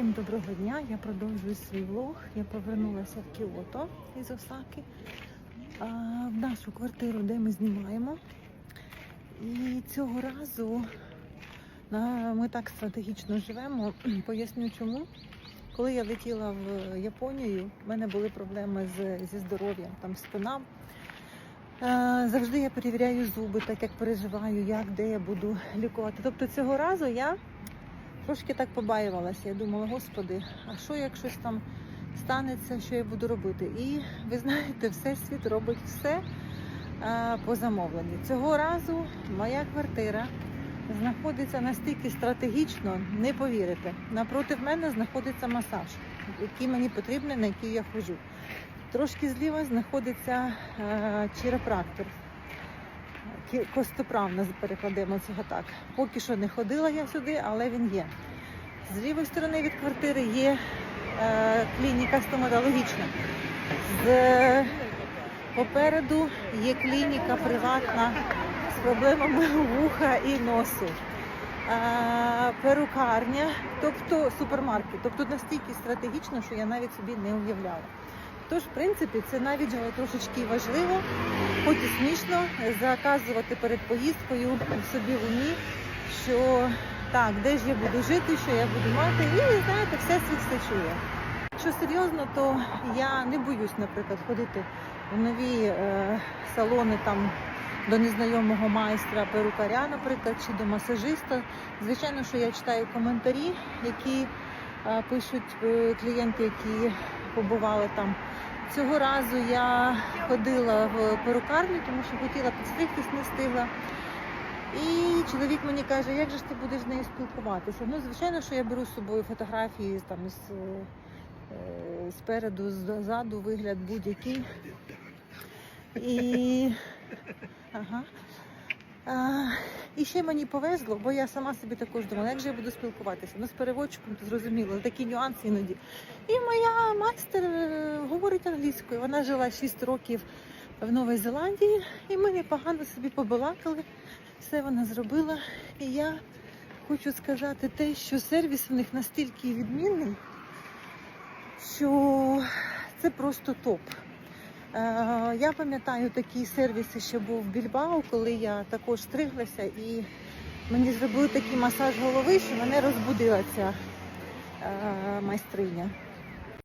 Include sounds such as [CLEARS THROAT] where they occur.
Всім доброго дня. Я продовжую свій влог. Я повернулася в Кіото із Осаки в нашу квартиру, де ми знімаємо. І цього разу ми так стратегічно живемо. [CLEARS THROAT] Поясню чому. Коли я летіла в Японію, в мене були проблеми з, зі здоров'ям, там спина. Завжди я перевіряю зуби, так як переживаю, як, де я буду лікувати. Тобто цього разу я трошки так побаювалася. Я думала, господи, а що як щось там станеться, що я буду робити? І ви знаєте, [LAUGHS] все світ робить все е, по замовленню. Цього разу моя квартира знаходиться настільки стратегічно, не повірите. Напроти мене знаходиться масаж, який мені потрібний, на який я ходжу. Трошки зліва знаходиться е, chiropractor. Костоправно перекладемо цього так. Поки що не ходила я сюди, але він є. З лівої сторони від квартири є е, клініка стоматологічна. З попереду є клініка приватна з проблемами вуха і носу. Е, перукарня, тобто супермаркет. Тобто настільки стратегічно, що я навіть собі не уявляла. Тож, в принципі, це навіть е, трошечки важливо, хоч і смішно заказувати перед поїздкою собі в умі, що так, де ж я буду жити, що я буду мати, і знаєте, все світ все чує. Якщо серйозно, то я не боюсь, наприклад, ходити в нові е, салони там до незнайомого майстра, перукаря, наприклад, чи до масажиста. Звичайно, що я читаю коментарі, які е, пишуть е, клієнти, які побували там. Цього разу я ходила в перукарню, тому що хотіла підстригтись, не встигла. І чоловік мені каже, як же ж ти будеш з нею спілкуватися? Ну, звичайно, що я беру з собою фотографії там з, е, спереду, ззаду, вигляд будь-який. І, ага. А, і ще мені повезло, бо я сама собі також думала, як же я буду спілкуватися. Ну, з переводчиком зрозуміло, такі нюанси іноді. І моя майстер е, говорить англійською. Вона жила 6 років в Новій Зеландії, і ми непогано собі побалакали. Все вона зробила. І я хочу сказати те, що сервіс у них настільки відмінний, що це просто топ. Е, Я пам'ятаю такий сервіс, ще був в Більбао, коли я також стриглася, і мені зробили такий масаж голови, що мене розбудила ця е, майстриня.